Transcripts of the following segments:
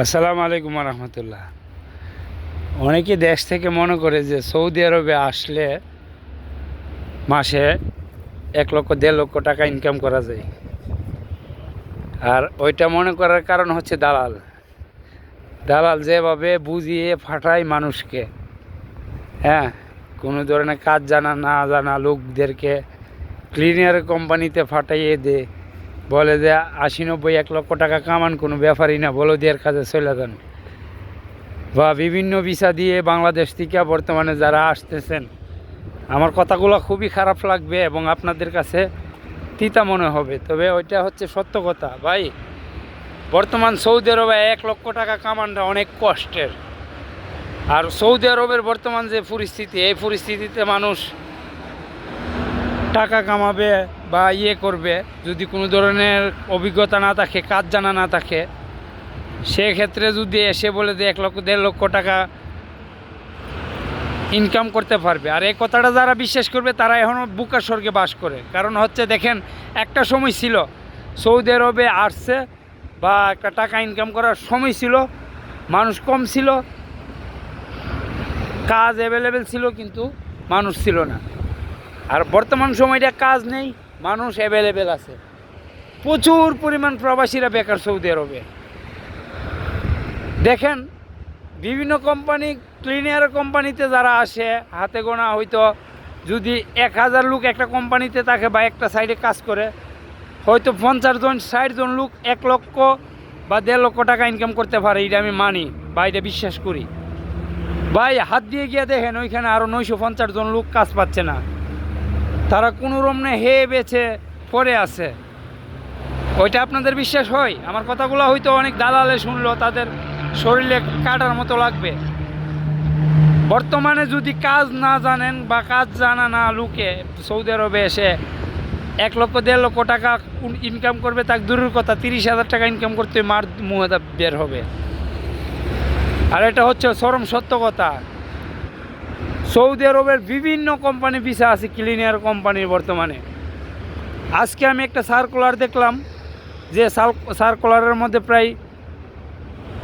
আসসালামু আলাইকুম রহমতুল্লাহ। অনেকে দেশ থেকে মনে করে যে সৌদি আরবে আসলে মাসে এক লক্ষ, দেড় লক্ষ টাকা ইনকাম করা যায়। আর ওইটা মনে করার কারণ হচ্ছে দালাল। দালাল যেভাবে বুঝিয়ে ফাটায় মানুষকে। হ্যাঁ কোনো ধরনের কাজ জানা না জানা লোকদেরকে ক্লিনিয়ার কোম্পানিতে ফাটাইয়ে দে বলে যে আশি নব্বই এক লক্ষ টাকা কামান, কোনো ব্যাপারই না বলো দিয়ে কাজে চলে যান। বা বিভিন্ন ভিসা দিয়ে বাংলাদেশ থেকে বর্তমানে যারা আসতেছেন, আমার কথাগুলো খুবই খারাপ লাগবে এবং আপনাদের কাছে তিতা মনে হবে। তবে ওইটা হচ্ছে সত্য কথা। ভাই, বর্তমান সৌদি আরবে এক লক্ষ টাকা কামানটা অনেক কষ্টের। আর সৌদি আরবের বর্তমান যে পরিস্থিতি, এই পরিস্থিতিতে মানুষ টাকা কামাবে বা ইয়ে করবে, যদি কোনো ধরনের অভিজ্ঞতা না থাকে, কাজ জানা না থাকে, সেক্ষেত্রে যদি এসে বলে যে এক লক্ষ, দেড় লক্ষ টাকা ইনকাম করতে পারবে। আর এই কথাটা যারা বিশ্বাস করবে, তারা এখনও বুকার স্বর্গে বাস করে। কারণ হচ্ছে, দেখেন, একটা সময় ছিল, সৌদি আরবে আসছে বা একটা টাকা ইনকাম করার সময় ছিল, মানুষ কম ছিল, কাজ অ্যাভেলেবেল ছিল, কিন্তু মানুষ ছিল না। আর বর্তমান সময়টা কাজ নেই, মানুষ অ্যাভেলেবেল আছে। প্রচুর পরিমাণ প্রবাসীরা বেকার সৌদি আরবে। দেখেন, বিভিন্ন কোম্পানি ক্লিনিয়ার কোম্পানিতে যারা আসে, হাতে গোনা হয়তো যদি এক হাজার লোক একটা কোম্পানিতে থাকে বা একটা সাইডে কাজ করে, হয়তো পঞ্চাশ জন, ষাট জন লোক এক লক্ষ বা দেড় লক্ষ টাকা ইনকাম করতে পারে, এটা আমি মানি বা এটা বিশ্বাস করি। ভাই, হাত দিয়ে গিয়ে দেখেন, ওইখানে আরও নয়শো পঞ্চাশ জন লোক কাজ পাচ্ছে না। তারা কোনো রমনে হে বেছে পড়ে আছে। ওইটা আপনাদের বিশ্বাস হয়? আমার কথাগুলো হয়তো অনেক দালালে শুনলো, তাদের শরীরে কাটার মতো লাগবে। বর্তমানে যদি কাজ না জানেন বা কাজ জানা না লোকে, সৌদি আরবে এসে এক লক্ষ, দেড় লক্ষ টাকা ইনকাম করবে, তার দূরের কথা, তিরিশ হাজার টাকা ইনকাম করতে মার মুহেদা বের হবে। আর এটা হচ্ছে চরম সত্য কথা। সৌদি আরবের বিভিন্ন কোম্পানি ভিসা আছে ক্লিনিয়ার কোম্পানির বর্তমানে। আজকে আমি একটা সার্কুলার দেখলাম যে সার্কুলারের মধ্যে প্রায়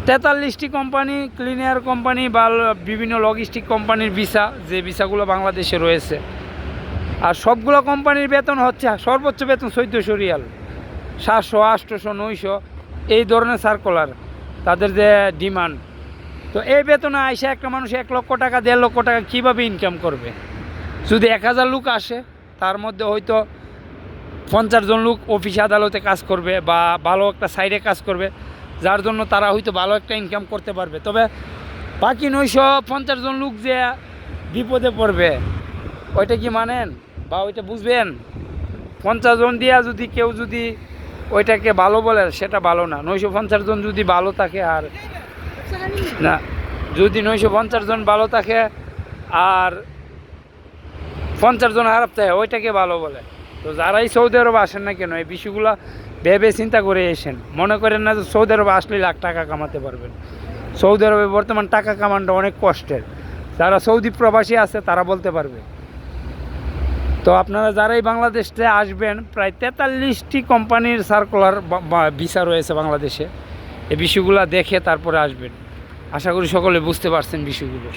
তেতাল্লিশটি কোম্পানি ক্লিনিয়ার কোম্পানি বা বিভিন্ন লজিস্টিক কোম্পানির ভিসা, যে ভিসাগুলো বাংলাদেশে রয়েছে। আর সবগুলো কোম্পানির বেতন হচ্ছে সর্বোচ্চ বেতন চোদ্দোশো রিয়াল। সাতশো আটশোশো নয়শো, এই ধরনের সার্কুলার তাদের যে ডিমান্ড তো এই বেতনে আইসে একটা মানুষ এক লক্ষ টাকা, দেড় লক্ষ টাকা কীভাবে ইনকাম করবে? যদি এক হাজার লোক আসে, তার মধ্যে হয়তো পঞ্চাশ জন লোক অফিস আদালতে কাজ করবে বা ভালো একটা সাইডে কাজ করবে, যার জন্য তারা হয়তো ভালো একটা ইনকাম করতে পারবে। তবে বাকি নয়শো পঞ্চাশ জন লোক যে বিপদে পড়বে, ওইটা কি মানেন বা ওইটা বুঝবেন? পঞ্চাশ জন দিয়া যদি কেউ যদি ওইটাকে ভালো বলে, সেটা ভালো না। নয়শো পঞ্চাশ জন যদি ভালো থাকে আর না, যদি নয়শো পঞ্চাশ জন ভালো থাকে আর পঞ্চাশ জন খারাপ থাকে, ওইটাকে ভালো বলে। তো যারাই সৌদি আরব আসেন না কেন, এই বিষয়গুলো ভেবে চিন্তা করে এসেন। মনে করেন না যে সৌদি আরবে আসলে লাখ টাকা কামাতে পারবেন। সৌদি আরবে বর্তমান টাকা কামানোটা অনেক কষ্টের। যারা সৌদি প্রবাসী আছে, তারা বলতে পারবে। তো আপনারা যারাই বাংলাদেশে আসবেন, প্রায় তেতাল্লিশটি কোম্পানির সার্কুলার ভিসা রয়েছে বাংলাদেশে। এই বিষয়গুলো দেখে তারপরে আসবেন। আশা করি সকলে বুঝতে পারছেন বিষয়গুলো।